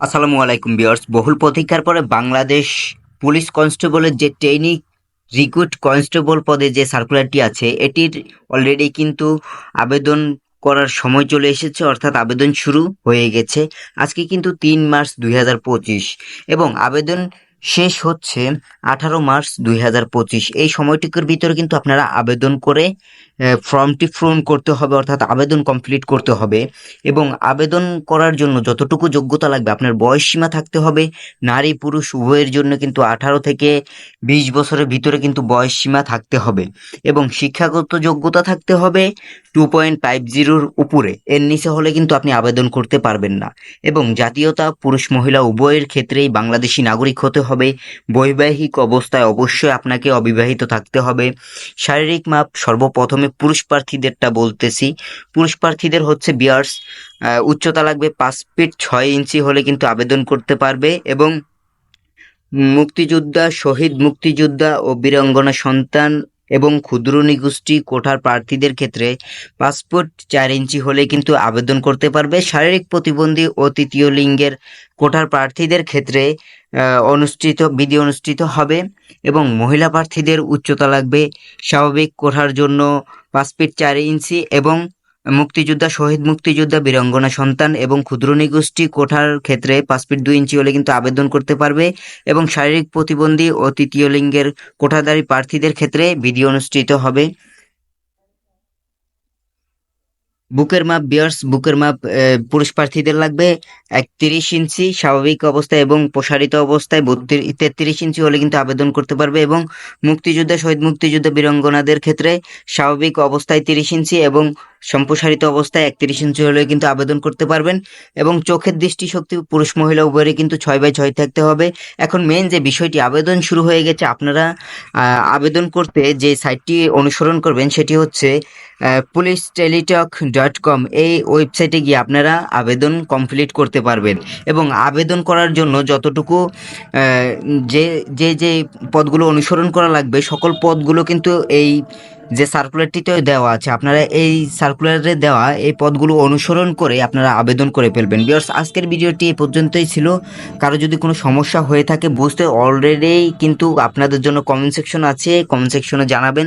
আসসালামু আলাইকুম বিয়ার্স বহুল প্রতীক্ষার পরে বাংলাদেশ পুলিশ কনস্টেবলের যে ট্রেনিং, রিক্রুট কনস্টেবল পদে যে সার্কুলারটি আছে, এটির অলরেডি কিন্তু আবেদন করার সময় চলে এসেছে, অর্থাৎ আবেদন শুরু হয়ে গেছে। আজকে কিন্তু তিন মার্চ দুই হাজার পঁচিশ এবং আবেদন শেষ হচ্ছে আঠারো মার্চ দুই হাজার পঁচিশ। এই সময়টুকুর ভিতরে কিন্তু আপনারা আবেদন করে ফর্মটি পূরণ করতে হবে, অর্থাৎ আবেদন কমপ্লিট করতে হবে এবং আবেদন করার জন্য যতটুকু যোগ্যতা লাগবে, আপনার বয়স সীমা থাকতে হবে, নারী, পুরুষ, উভয়ের জন্য কিন্তু আঠারো থেকে বিশ বছরের ভিতরে কিন্তু বয়স সীমা থাকতে হবে এবং শিক্ষাগত যোগ্যতা থাকতে হবে টু পয়েন্ট ফাইভ জিরোর উপরে, এর নিচে হলে কিন্তু আপনি আবেদন করতে পারবেন না এবং জাতীয়তা, পুরুষ, মহিলা, উভয়ের ক্ষেত্রেই বাংলাদেশি নাগরিক হতে হবে, বৈবাহিক অবস্থায় অবশ্যই আপনাকে অবিবাহিত থাকতে হবে, শারীরিক মাপ সর্বপ্রথমে পুরুষ প্রার্থীদেরটা বলতেছি। পুরুষ প্রার্থীদের হচ্ছে বিয়ার্স উচ্চতা লাগবে পাঁচ ফিট ছয় ইঞ্চি হলে কিন্তু আবেদন করতে পারবে এবং মুক্তিযোদ্ধা, শহীদ মুক্তিযোদ্ধা ও বীরাঙ্গনা সন্তান এবং ক্ষুদ্র নিগোষ্ঠী কোঠার প্রার্থীদের ক্ষেত্রে পাসপোর্ট চার ইঞ্চি হলে কিন্তু আবেদন করতে পারবে। শারীরিক প্রতিবন্ধী ও তৃতীয় লিঙ্গের কোঠার প্রার্থীদের ক্ষেত্রে অনুষ্ঠিত, বিধি অনুষ্ঠিত হবে এবং মহিলা প্রার্থীদের উচ্চতা লাগবে। স্বাভাবিক কোঠার জন্য ফিট চার ইঞ্চি এবং মুক্তিযোদ্ধা, শহীদ মুক্তিযোদ্ধা, বীরাঙ্গনা সন্তান এবং ক্ষুদ্র নিগোষ্ঠী কোঠার ক্ষেত্রে পাঁচ ফিট দুই ইঞ্চি হলে কিন্তু আবেদন করতে পারবে এবং শারীরিক প্রতিবন্ধী ও তৃতীয় লিঙ্গের কোঠাধারী প্রার্থীদের ক্ষেত্রে বিধি অনুষ্ঠিত হবে। বুকের মাপ, বিয়ার্স বুকের মাপ পুরুষ প্রার্থীদের লাগবে একত্রিশ ইঞ্চি স্বাভাবিক অবস্থায় এবং প্রসারিত অবস্থায় বত্রিশ, তেত্রিশ ইঞ্চি হলে কিন্তু আবেদন করতে পারবে এবং মুক্তিযোদ্ধা, শহীদ মুক্তিযোদ্ধা বীরাঙ্গনাদের ক্ষেত্রে স্বাভাবিক অবস্থায় তিরিশ ইঞ্চি এবং সম্প্রসারিত অবস্থায় একত্রিশ ইঞ্চি হলে কিন্তু আবেদন করতে পারবেন এবং চোখের দৃষ্টিশক্তি পুরুষ মহিলা উভয়েরই কিন্তু ছয় বাই ছয় থাকতে হবে। এখন মেন যে বিষয়টি, আবেদন শুরু হয়ে গেছে, আপনারা আবেদন করতে যে সাইটটি অনুসরণ করবেন সেটি হচ্ছে পুলিশ টেলিটক ডট কম এই ওয়েবসাইটে গিয়ে আপনারা আবেদন কমপ্লিট করতে পারবেন এবং আবেদন করার জন্য যতটুকু যে যে যে পদগুলো অনুসরণ করা লাগবে, সকল পদগুলো কিন্তু এই যে সার্কুলারটিতে দেওয়া আছে, আপনারা এই সার্কুলারে দেওয়া এই পদগুলো অনুসরণ করে আপনারা আবেদন করে ফেলবেন। বিয়ার্স আজকের ভিডিওটি এই পর্যন্তই ছিল। কারও যদি কোনো সমস্যা হয়ে থাকে, বুঝতে অলরেডি কিন্তু আপনাদের জন্য কমেন্ট সেকশন আছে। কমেন্ট সেকশনে জানাবেন।